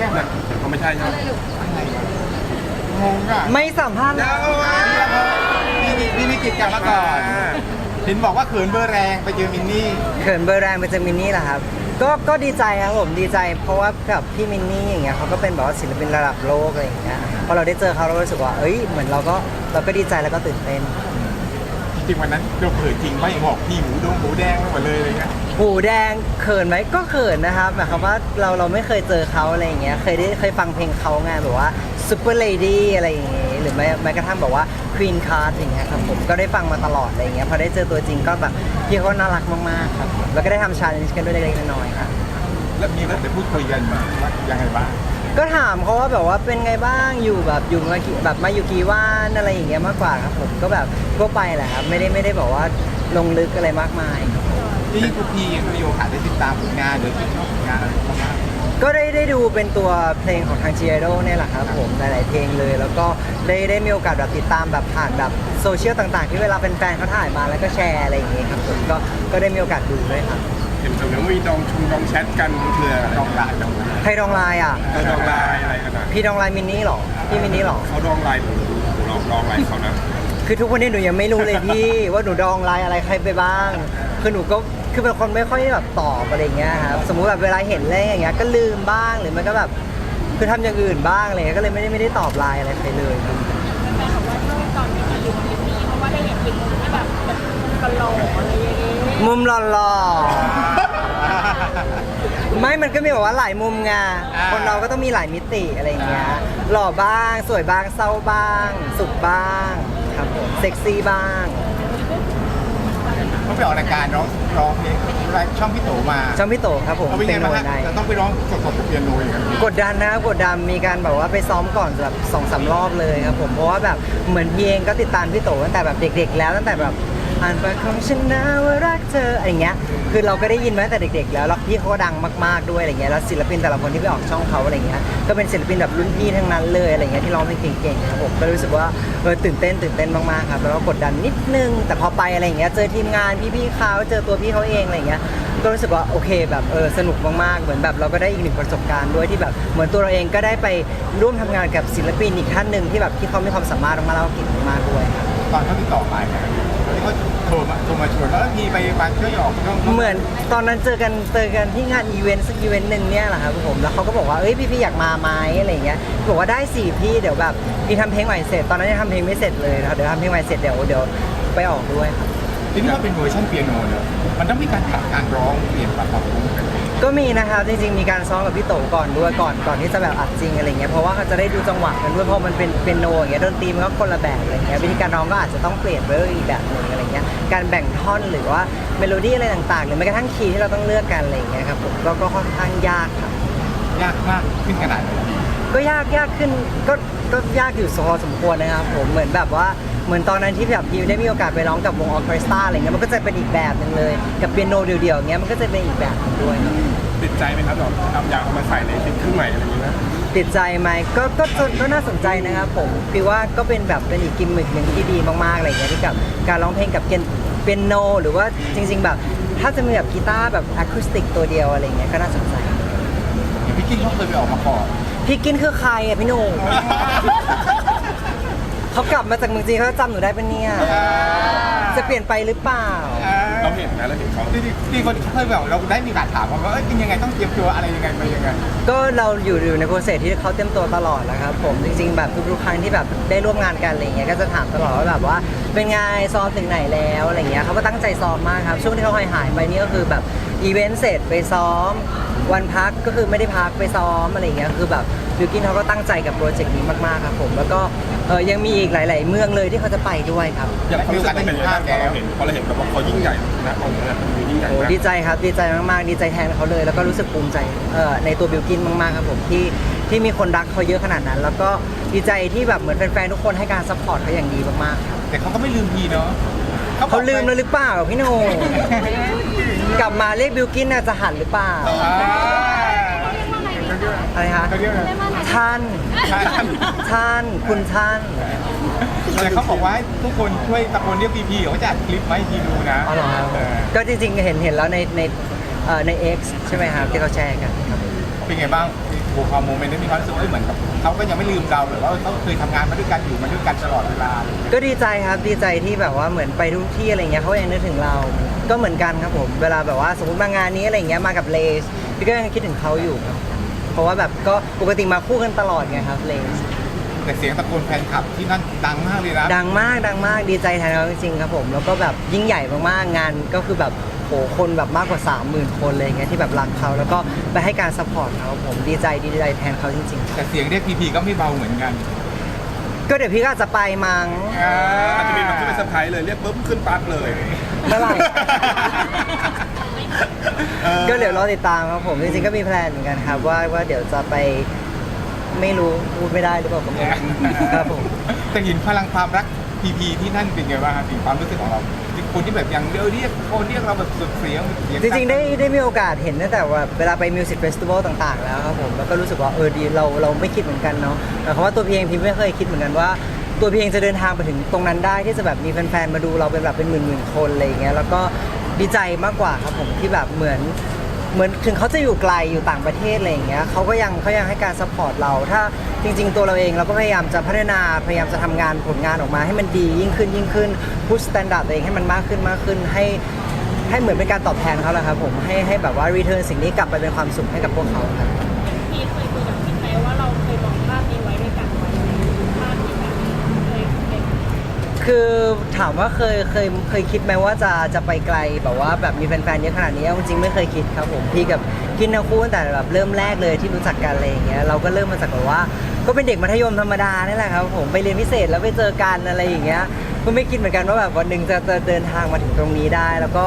ก้มเลยเขาไม่ใช่ใช่ไหมงงอะไม่สัมภาษณ์เดี๋ยวนี่นี่นี่มีกิจกรรมมาก่อนเห็นบอกว่าเขินเบอร์แรงไปเจอมินนี่เขินเบอร์แรงไปเจอมินนี่แหละครับ ก็ก็ดีใจครับผมดีใจ เพราะว่ากับพี่มินนี่อย่างเงี้ยเขาก็เป็นแบบว่าศิลปินระดับโลกอะไรอย่างเงี้ยพอเราได้เจอเขาเราก็รู้สึกว่า เอ้ยเหมือนเราก็เราก็ดีใจแล้วก็ตื่นเต้นจ ริงๆวันนั้นเราเขินจริงไหมบอกพี่หมูดงหมูแดงไปหมดเลยอะไรเงี้ยหูแดงเขินไหมก็เขินนะครับหมายความว่าเราเราไม่เคยเจอเขาอะไรอย่างเงี้ยเคยได้เคยฟังเพลงเขาไงแบบว่าซูเปอร์เลดี้อะไรอย่างเงี้ยหรือแม้แม้กระทั่งแบบว่าควีนคาร์ดอย่างเงี้ยครับผมก็ได้ฟังมาตลอดอะไรอย่างเงี้ยพอได้เจอตัวจริงก็แบบพี่เขาน่ารักมากๆครับผมแล้วก็ได้ทำชาเลนจ์กันด้วยเล็กๆน้อยๆครับ แล้วมีแล้วเดี๋ยวพูดคุยกันว่ายังไงบ้าง ก็ถามเขาว่าแบบว่าเป็นไงบ้างอยู่แบบอยู่มากี่แบบมาอยู่กี่วันอะไรอย่างเงี้ยมากกว่าครับผมก็แบบทั่วไปแหละครับไม่ได้ไม่ได้บอกว่าลงลึกอะไรมากมายที่ทุกทีมีโอกาสได้ติดตามผลงานหรือติดชอบผลงานอะไรบ้างก็ได้ได้ดูเป็นตัวเพลงของทาง g i โ o เนี่ยแหละครับผมหลายๆเพลงเลย แล้วก็ได้ได้มีโอกาสแบบติดตามแบบผ่านแบบโซเชียลต่างๆ ที่เวลาเป็นแฟนๆเขาถ่ายมาแล้วก็แชร์อะไรอย่างเงี้ยครับผมก็ก็ได้มีโอกาสดูด้วยครับ เห็นตรงนี้มีดองชุงดองแชทกันคืออะไรดองลายดองลายใครดองไลน์อะ เออดองไลน์อะไรกันนะพี่ดองไลน์มินนี่หรอ พี่มินนี่หรอ เขาดองไลน์ผมผมลองดองไลน์เขานะคือทุกวันนี้หนูยังไม่รู้เลยพี่ ว่าหนูดองไลน์อะไรใครไปบ้าง คือหนูก็คือเป็นคนไม่ค่อยแบบตอบอะไรอย่างเงี้ยครับสมมุติแบบเวลาเห็นอะไรอย่างเงี้ยก็ลืมบ้างหรือมันก็แบบคือทำอย่างอื่นบ้างอะไรเงี้ยก็เลยไม่ได้ไม่ได้ตอบไลน์อะไรใครเลยครับแฟนบอกว่าชอบตอนที่มาอยู่กับพี่เพราะว่าได้เห็นอีกมุมที่แบบแบบกระโหลกอะไรอย่างเงี้ย มุมหล่อๆ ไม่มันก็มีแบบว่าหลายมุมไงคนเราก็ต้องมีหลายมิติอะไรอย่างเงี้ย หล่อบ้าง สวยบ้าง เศร้าบ้าง สุขบ้างครับผมเซ็กซี่บ้างเขาไปออกรายการร้องร้องเพลงรายช่องพี่โตมาช่องพี่โตครับผมเขาเป็นไงโนบ้างฮะในจะต้องไปร้องสดๆกับเปียโนอย่างเงี้ยกดดันนะครับกดดันมีการแบบว่าไปซ้อมก่อนแบบสองสามรอบเลยครับผมเพราะว่าแบบเหมือนพี่เองก็ติดตามพี่โตตั้งแต่แบบเด็ก ๆ แล้วตั้งแต่แบบ อ่านปากของฉันนะว่ารักเธออะไรเงี้ยคือเราก็ได้ยินมาตั้งแต่เด็กๆ แล้วแล้วพี่เขาก็ดังมากๆด้วยอะไรเงี้ยแล้วศิลปินแต่ละคนที่ไปออกช่องเขาอะไรเงี้ยก็เป็นศิลปินแบบรุ่นพี่ทั้งนั้นเลยอะไรเงี้ยที่ร้องเพลงเก่งๆครับผมก็รู้สึกว่าเออตื่นเต้นตื่นเต้นมากๆครับแล้วก็กดดันนิดนึง แต่พอไปอะไรเงี้ยเจอทีมงานพี่ๆเขาเจอตัวพี่เขาเองอะไรเงี้ยก็รู้สึกว่าโอเคแบบเออสนุกมากๆ เหมือนแบบเราก็ได้อีกหนึ่งประสบการณ์ด้วยที่แบบเหมือนตัวเราเองก็ได้ไปร่วมทำงานกับศิลปินอีกท่านหนึ่งที่แบบที่เขามีความสามารถมากๆแล้วก็เก่งมากๆด้วยครับตอนเขาติดต่อมาเนี่ย ที่เขาโทรมาโทรมาชวนว่าเออมีไปบางช่วยออกช่องเหมือนตอนนั้นเจอกันเจอกันที่งานอีเวนต์สักอีเวนต์หนึ่งเนี่ยแหละครับผมแล้วเขาก็บอกว่าเอ้ยพี่พี่อยากมาไหมอะไรอย่างเงี้ยบอกว่าได้สิพี่เดี๋ยวแบบพี่ทำเพลงใหม่เสร็จตอนนั้นยังทำเพลงไม่เสร็จเลยนะครับเดี๋ยวทำเพลงใหม่เสร็จเดี๋ยวเดี๋ยวไปออกด้วยครับ ทีนี้ว่าเป็นเวอร์ชันเปียโนเนอะมันต้องมีการปรับการร้องเปลี่ยนปรับปรับปรุงกัน ก็มีนะครับจริงๆมีการซ้อมกับพี่โตก่อนด้วยก่อนก่อนที่จะแบบอัดจริงอะไรเงี้ยเพราะว่าเขาจะได้ดูจังหวะกันด้วยเพราะมันเป็นเป็นโนอย่างเงี้ยดนตรีมันก็คนละแบบอะไรเงี้ยวิธีการร้องก็อาจจะต้องเปลี่ยนไปด้วยอีกแบบหนึ่งอะไรเงี้ยการแบ่งท่อนหรือว่าเมโลดี้อะไรต่างๆ หรือแม้กระทั่งคีย์ที่เราต้องเลือกกันอะไรเงี้ยครับผมก็ก็ค่อนข้างยากครับยากมากขึ้นขนาดไหนก็ยากยากขึ้นก็ก็ยากอยู่พอสมควรนะครับผมเหมือนแบบว่าเหมือนตอนนั้นที่แบบยิวได้มีโอกาสไปร้องกับวงออร์เคสตราอะไรเงี้ยมันก็จะเป็นอีกแบบหนึ่งเลย กับเปียโนเดี่ยวๆอย่างเงี้ยมันก็จะเป็นอีกแบบหนึ่งด้วยครับติ ดใจไหมครับแบบทำอยากเอามาใส่ในซิงเกิลใหม่อะไรอย่างเงี้ยนะติดใจไหมก็ก็ก็ก็น่าสนใจนะครับผมคือว่าก็เป็นแบบเป็นอีกกิมมิคหนึ่งที่ดีมากๆอะไรอย่างเงี้ยที่กับการร้องเพลงกับเปียโน หรือว่าจริง ๆ แบบ ถ้าจะมีแบบกีตาร์แบบอะคูสติกตัวเดียวอะไรอย่างเงี้ยก็น่าสนใจ อย่างพี่กิ้งเขาเคยไปออกมาก่อนพี่กินคือใครอะพี่หนุ่ม เขากลับมาจากเมืองจีนเขาจำหนูได้ปะเนี่ย จะเปลี่ยนไปหรือเปล่า เราเห็นนะเราเห็นเขาที่ที่คนเคยแบบเราได้มีการถามว่าเอ้ยเป็นยังไงต้องเตรียมตัวอะไรยังไงไปยังไงก็เราอยู่อยู่ในโปรเซสที่เขาเตรียมตัวตลอดแหละครับผมจริง ๆ แบบทุกๆครั้งที่แบบได้ร่วมงานกันอะไรเงี้ยก็จะถามตลอดว่าแบบว่าเป็นไงซ้อมถึงไหนแล้วอะไรเงี้ยเขาก็ตั้งใจซ้อมมากครับช่วงที่เขาหายหายๆไปนี่ก็คือแบบอีเวนต์เสร็จไปซ้อม วันพักก็คือไม่ได้พักไปซ้อมอะไรเงี้ยคือแบบ บิวกินเขาก็ตั้งใจกับโปรเจกต์นี้มากๆครับผมแล้วก็เออยังมีอีกหลาย ๆ เมืองเลยที่เขาจะไปด้วยครับ อย่างความรู้สึกเป็นยังไงบ้างพอเราเห็นพอเราเห็นแบบว่าเขายิ่งใหญ่นะตรงนี้มันยิ่งใหญ่โอ้มากดีใจครับดีใจมากๆดีใจแทนเขาเลย แล้วก็รู้สึกภูมิใจเอ่อในตัวบิวกินมากๆครับผมที่ที่มีคนรักเขาเยอะขนาดนั้น แล้วก็ดีใจที่แบบเหมือนแฟนๆทุกคนให้การซัพพอร์ตเขาอย่างดีมากๆครับแต่เขาก็ไม่ลืมพีเนาะเขาลืมแล้วหรือเปล่าพี่โหนงกลับมาเรียกบิวกินน่ะจะหันหรือเปล่า อ่า อะไรคะเขาเรียกอะไร ท่านใช่ท่าน คุณท่าน แต่เขาบอกว่าให้ทุกคนช่วยตะโกนเรียกพีพีเขาจะอัดคลิปมาให้พีดูนะอ๋อเหรอครับเออก็จริงๆ เห็นเห็นแล้วในในเอ่อใน X ใช่ไหมครับที่เขาแชร์กันครับ เป็นไงบ้างโอ้ความโมเมนต์นี้มีความรู้สึกว่าเหมือนกับเขาก็ยังไม่ลืมเราหรือว่าเขาเคยทำงานมาด้วยกันอยู่มาด้วยกันตลอดเวลาก็ดีใจครับดีใจที่แบบว่าเหมือนไปทุกที่อะไรเงี้ยเขายังนึกถึงเรา ก็เหมือนกันครับผม เวลาแบบว่าสมมติมางานนี้อะไรเงี้ยมากับเลสพี่ก็ยังคิดถึงเขาอยู่ครับ เพราะว่าแบบก็ปกติมาคู่กันตลอดไงครับเลสแต่เสียงตะโกนแฟนคลับที่นั่นดังมากเลยนะดังมากดังมากดีใจแทนเขาจริงๆครับผม แล้วก็แบบยิ่งใหญ่มากๆงานก็คือแบบโหคนแบบมากกว่า 30,000 คนเลยเงี้ยที่แบบรักเขาแล้วก็ไปให้การซัพพอร์ตเขาผมดีใจดีใจแทนเขาจริง แต่เสียงเรียกพีพีก็ไม่เบาเหมือนกันๆ ก็เดี๋ยวพี่ก็อาจจะไปมั้งอาจจะมีแบบที่เป็นเซอร์ไพรส์เลยเรียกปุ๊บขึ้นปั๊บเลย เมื่อไหร่ออ ก็เดี๋ยวรอติดตามครับผมจริงๆก็มีแพลนเหมือนกันครับว่าว่าเดี๋ยวจะไปไม่รู้พูดไม่ได้หรือเปล่าก็ไม่รู้ครับผมแต่เห็นพลังความรักพีพีที่นั่นเป็นไงบ้างครับถึงความรู้สึกของเราคนที่แบบยังเออเรียกคนเรียกเราแบบสุดเสียงเสียจริงๆได้ได้มีโอกาสเห็นตั้งแต่ว่าเวลาไปมิวสิกเฟสติวัลต่างๆแล้วครับผมแล้วก็รู้สึกว่าเออดีเราเราไม่คิดเหมือนกันเนาะแต่เพราะว่าตัวพี่เองพี่ไม่เคยคิดเหมือนกันว่า ตัวพี่เองจะเดินทางไปถึงตรงนั้นได้ที่จะแบบมีแฟนๆมาดูเราเป็นแบบเป็นหมื่นๆคนอะไรอย่างเงี้ยแล้วก็ ดีใจมากกว่าครับผมที่แบบเหมือนเหมือนถึงเขาจะอยู่ไกลอยู่ต่างประเทศอะไรอย่างเงี้ยเขาก็ยังเขายังให้การซัพพอร์ตเรา ถ้าจริง ๆ ตัวเราเองเราก็พยายามจะพัฒนาพยายามจะทำงานผลงานออกมาให้มันดียิ่งขึ้นยิ่งขึ้นพุชสแตนดาร์ดตัวเองให้มันมากขึ้นมากขึ้นให้ให้เหมือนเป็นการตอบแทนเขาแหละครับผมให้ให้แบบว่ารีเทิร์นสิ่งนี้กลับไปเป็นความสุขให้กับพวกเขาครับ พี่เคยคุยกับพี่ไหมว่าเราเคยมองภาพนี้ไว้ด้วยกันไว้ภาพนี้แบบเคยเคย คือถามว่าเคยเคยเคยคิดไหมว่าจะจะไปไกลแบบว่าแบบมีแฟนๆเยอะขนาดนี้เอาจริงๆไม่เคยคิดครับผมพี่กับกินทั้งคู่ตั้งแต่แบบเริ่มแรกเลยที่รู้จักกันอะไรอย่างเงี้ยเราก็เริ่มมาจากแบบว่า ก็เป็นเด็กมัธยมธรรมดานี่แหละครับผมไปเรียนพิเศษแล้วไปเจอกันอะไรอย่างเงี้ยก็ไม่คิดเหมือนกันว่าแบบวันหนึ่งจะจะเดินทางมาถึงตรงนี้ได้ แล้วก็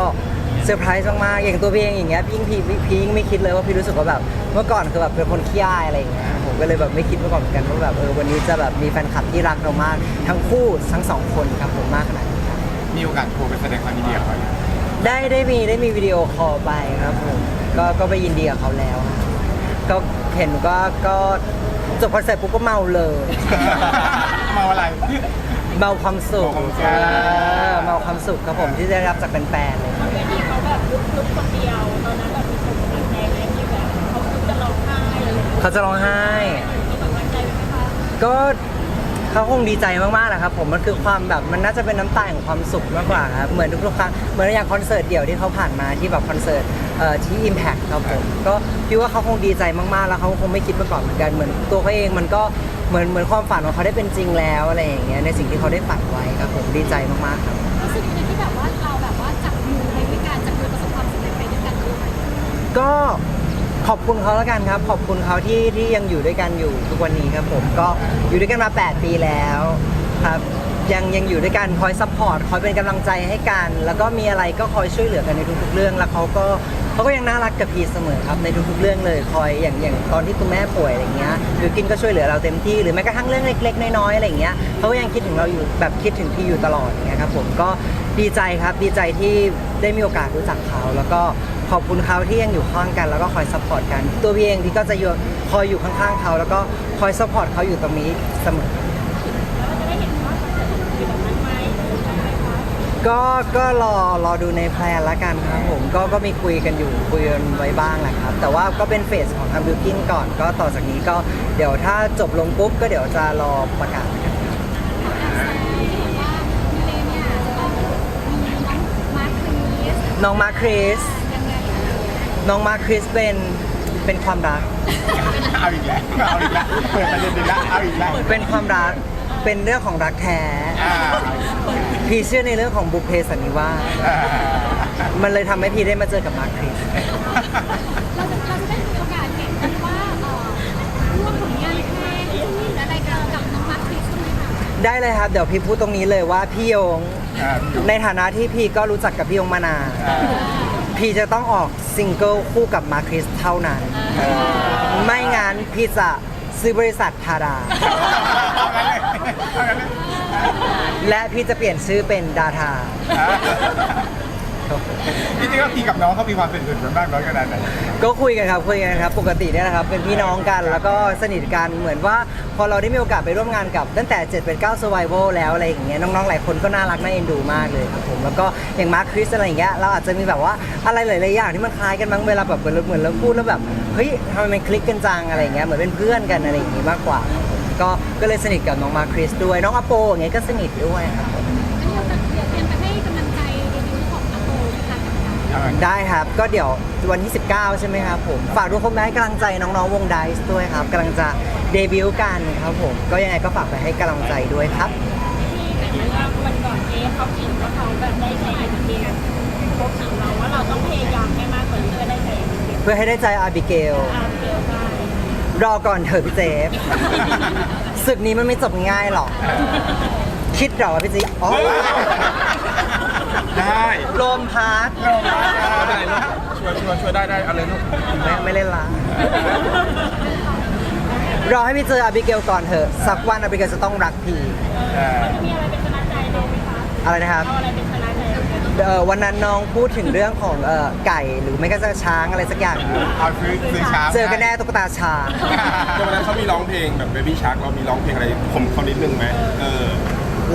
เซอร์ไพรส์มากๆอย่างตัวพี่เองอย่างเงี้ยพี่ยิ่งพีพี่พี่ยิ่งไม่คิดเลยว่าพี่รู้สึกว่าแบบเมื่อก่อนคือแบบเป็นคนขี้อายอะไรอย่างเงี้ย ผมก็เลยแบบไม่คิดมาก่อนเหมือนกันว่าแบบเออวันนี้จะแบบมีแฟนคลับที่รักเรามากทั้งคู่ทั้งสองคนครับผมมากขนาดนี้ครับมีโอกาสโทรไปแสดงความยินดีกับเขาอยู่ได้ได้มีได้มีวิดีโอคอลไปครับผมก็ก็ไปยินดีกับเขาแล้วครับก็เห็นก็ก็จบคอนเสิร์ตปุ๊บก็เมาเลยมาอะไร เมาความสุขเมาความสุข เออเมาความสุขครับผมที่ได้รับจากแฟนๆเลยตอนเวทีเขาแบบลุกลุกคนเดียวตอนนั้นแบบมีคน เงี้ยเขาจะร้องไห้มีกำลังใจไหมคะก็เขาคงดีใจมากๆแหละครับ ผมมันคือความแบบมันน่าจะเป็นน้ำตาแห่งความสุขมากกว่าครับเหมือนทุกๆครั้งเหมือนอย่างคอนเสิร์ตเดี่ยวที่เขาผ่านมาที่แบบคอนเสิร์ตเอ่อที่ Impact ครับผมก็พี่ว่าเขาคงดีใจมากๆ แล้วเขาคงไม่คิดมาก่อนเหมือนกันเหมือนตัวเขาเองมันก็เหมือนเหมือนความฝันของเขาได้เป็นจริงแล้วอะไรอย่างเงี้ยในสิ่งที่เขาได้ฝันไว้ครับผมดีใจมากๆครับ รู้สึกยังไงที่แบบว่าเราแบบว่าจับมือไปด้วยกันจับมือประสบความสำเร็จไปด้วยกันด้วย ก็ ขอบคุณเขาแล้วกันครับ ขอบคุณเขาที่ที่ยังอยู่ด้วยกันอยู่ทุกวันนี้ครับผมก็อยู่ด้วยกันมา 8 ปีแล้วครับยังยังอยู่ด้วยกันคอยซัพพอร์ตคอยเป็นกำลังใจให้กัน แล้วก็มีอะไรก็คอยช่วยเหลือกันในทุกๆเรื่อง แล้วเขาก็เขาก็ยังน่ารักกับพีเสมอครับในทุกๆเรื่องเลยคอยอย่างอย่างตอนที่คุณแม่ป่วยอะไรเงี้ยบิวกินก็ช่วยเหลือเราเต็มที่หรือแม้กระทั่งเรื่องเล็ก ๆ น้อยๆอะไรเงี้ยเขาก็ยังคิดถึงเราอยู่แบบคิดถึงพี่อยู่ตลอดอย่างเงี้ยครับผมก็ดีใจครับดีใจที่ได้มีโอกาสรู้จักเขาแล้วก็ ขอบคุณเขาที่ยังอยู่ข้างกัน แล้วก็คอยซัพพอร์ตกัน ตัวพี่เองพี่ก็จะอยู่คอยอยู่ข้างๆเขาแล้วก็คอยซัพพอร์ตเขาอยู่ตรงนี้เสมอก็ก็รอรอดูในแพลนละกันครับผมก็ก็มีคุยกันอยู่คุยกันไว้บ้างแหละครับ แต่ว่าก็เป็นเฟสของทางบิวกิ้นก่อนก็ต่อจากนี้ก็เดี๋ยวถ้าจบลงปุ๊บก็เดี๋ยวจะรอประกาศกันน้องมาครีส น้องมาร์คคริสยังไงน้องมาร์คคริสเป็นเป็นความรัก เอาอีกแล้วเอาอีกแล้วเปิดประเด็นอีกแล้วเอาอีกแล้วเป็นความรักเป็นเรื่องของรักแท้อ่าพี่เชื่อในเรื่องของบุพเพสันนิวาสอ่ามันเลยทำให้พี่ได้มาเจอกับมาร์คคริส เราจะเราจะได้มีโอกาสเห็นกันว่าเอ่อร่วมผลงานเพลงคู่อะไรกันกับน้องมาร์คคริสไหมคะได้เลยครับ เดี๋ยวพี่พูดตรงนี้เลยว่าพี่ยง อ่า ในฐานะที่พี่ก็รู้จักกับพี่ยงมานาน อ่า พี่จะต้องออกซิงเกิลคู่กับมาร์คคริสเท่านั้น ไม่งั้นพี่จะซื้อบริษัททาดาเอางั้นเลยเอางั้นเลยและพี่จะเปลี่ยนชื่อเป็นดาทาอ่าครับ จริงๆแล้วพี่กับน้องเขามีความเป็นส่วนกันบ้างน้อยขนาดไหนก็คุยกันครับคุยกันครับปกติเนี่ยนะครับเป็นพี่น้องกันแล้วก็สนิทกันเหมือนว่าพอเราได้มีโอกาสไปร่วมงานกับตั้งแต่7เป็น9 survival แล้วอะไรอย่างเงี้ยน้องๆหลายคนก็น่ารักน่าเอ็นดูมากเลยครับผมแล้วก็อย่างมาร์คคริสอะไรอย่างเงี้ยเราอาจจะมีแบบว่าอะไรหลายๆอย่างที่มันคล้ายกันบ้างเวลาแบบเหมือนเราเหมือนเราพูดแล้วแบบเฮ้ยทำไมมันคลิกกันจังอะไรอย่างเงี้ยเหมือนเป็นเพื่อนกันอะไรอย่างงี้มากกว่า ก็ก็เลยสนิทกับน้องมาร์คคริสด้วยน้องอโปอย่างเงี้ยก็สนิทด้วยครับ ได้ครับก็เดี๋ยววันที่19 ใช่ไหมครับผม ฝากทุกคนไปให้กำลังใจน้องๆวงไดส์ด้วยครับกำลังจะเดบิวต์กันครับผม ก็ยังไงก็ฝากไปให้กำลังใจด้วยครับที่เหมือนว่าวันก่อนเอ๊ะเขาขิงว่าเขาแบบได้ใจไอเดียเขาขิงเราว่าเราต้องพยายามให้มากกว่านี้เพื่อได้ใจไอเดียเพื่อให้ได้ใจอาบิเกลอาเกลได้รอก่อนเถอะพี่เจฟศึกนี้มันไม่จบง่ายหรอก คิดเหรอวะพี่เจฟอ๋อ ได้ลมพัดไม่เป็นไรลูกช่วยช่วยช่วยได้ได้เอาเลยลูกไม่ไม่เล่นละรอให้พี่เจออาบิเกลก่อนเถอะ สักวันอาบิเกลจะต้องรักพี่มีอะไรเป็นชนะใจเราไหมคะอะไรนะครับ เอาอะไรเป็นชนะใจเราไหมเอ่อวันนั้นน้องพูดถึงเรื่องของเอ่อไก่หรือไม่ก็จะช้างอะไรสักอย่าง เอาซื้อซื้อช้าเจอกันแน่ตุ๊กตาช้างเดี๋ยววันนั้นเขามีร้องเพลงแบบ Baby Shark เรามีร้องเพลงอะไรผมเขานิดนึงไหมเออ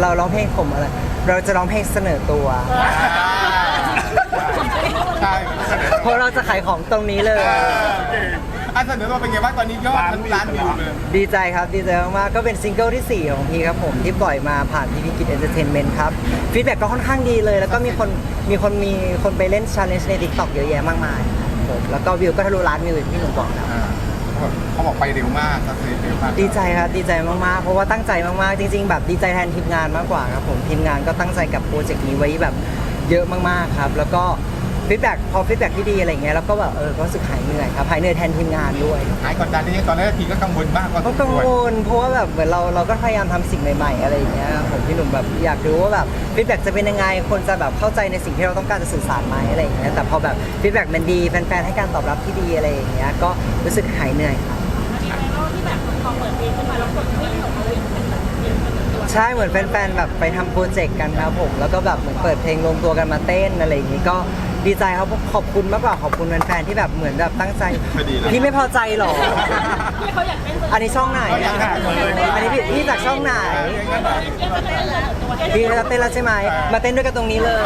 เราร้องเพลงผมอะไร เราจะร้องเพลงเสนอตัว ใช่เพราะเราจะขายของตรงนี้เลยโอเคอันเสนอตัวเป็นไงบ้างตอนนี้ยอดทะลุล้านวิวเลยดีใจครับ ดีใจมากๆก็เป็นซิงเกิลที่4 ของพี่ครับผม ที่ปล่อยมาผ่านพีพีกิจเอนเตอร์เทนเมนต์ครับฟีดแบ็กก็ค่อนข้างดีเลย แล้วก็มีคนมีคนมีคนไปเล่นชาเลนจ์ใน t ิ k t o k เยอะแยะมากมายครับผมแล้วก็วิวก็ทะลุล้านวิวอย่างที่หนูบอกแล้ว อ่า เขาบอกไปเร็วมากสเตจเร็วมากดีใจครับดีใจมากๆ เพราะว่าตั้งใจมากๆ จริง ๆ แบบดีใจแทนทีมงานมากกว่าครับผมทีมงานก็ตั้งใจกับโปรเจกต์นี้ไว้แบบเยอะมากๆครับ แล้วก็ ฟีดแบ็กพอฟีดแบ็กที่ดีอะไรอย่างเงี้ยแล้วก็แบบเออก็รู้สึกหายเหนื่อยครับหายเหนื่อยแทนทีมงานด้วยหายกดดันนี่ตอนแรกทีก็กังวลมากว่าก็กังวลเพราะว่าแบบเหมือนเราเราก็พยายามทำสิ่งใหม่ๆ อะไรอย่างเงี้ยครับผมพี่หนุ่มแบบอยากรู้ว่าแบบฟีดแบ็กจะเป็นยังไงคนจะแบบเข้าใจในสิ่งที่เราต้องการจะสื่อสารไหมอะไรอย่างเงี้ยแต่พอแบบฟีดแบ็กมันดีแฟนๆให้การตอบรับที่ดีอะไรอย่างเงี้ยก็รู้สึกหายเหนื่อยครับมันมีไวรัลที่แบบพอเปิดเพลงขึ้นมาแล้วคนวิ่งออกมาวิ่งเป็นแบบเพลงเป็นตัวใช่เหมือนแฟนๆแบบไปทำโปรเจกต์กันครับผม แล้วก็แบบเหมือนเปิดเพลงรวมตัวกันมาเต้นอะไรอย่างงี้ก็ ดีใจครับขอบคุณมากกว่าขอบคุณแฟนๆที่แบบเหมือนแบบตั้งใจไม่ดีนะ พี่ไม่พอใจหรอ ที่เขาอยากเต้นตัวอันนี้ช่องไหนเขาอยากหาเลยอันนี้พี่พี่จากช่องไหนเต้นเต้นเลยตัวพี่จะเต้นแล้วใช่ไหม มาเต้นด้วยกันตรงนี้เลย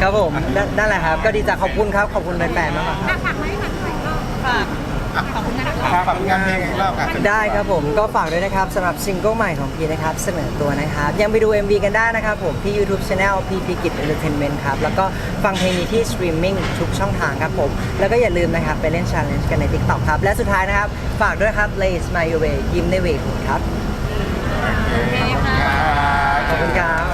ครับผมนั่นนั่นแหละครับ ก็ดีใจขอบคุณครับ ขอบคุณแฟนๆมากครับ ฝากไหมฝาก หน่อยก็ฝากขอบคุณนะคะฝากงานเพลงอีกรอบค่ะได้ครับผมก็ฝากด้วยนะครับสำหรับซิงเกิลใหม่ของพีนะครับ เสนอตัวนะครับ ยังไปดู MV กันได้นะครับผมที่ YouTube Channel พีพีกิจเอนเตอร์เทนเมนต์ครับ แล้วก็ฟังเพลงนี้ที่สตรีมมิ่งทุกช่องทางครับผม แล้วก็อย่าลืมนะครับ ไปเล่น Challenge กันใน TikTok ครับ และสุดท้ายนะครับ ฝากด้วยครับ Lay Smile Your Way ยิ้มในเวคุณครับโอเคค่ะขอบคุณครับ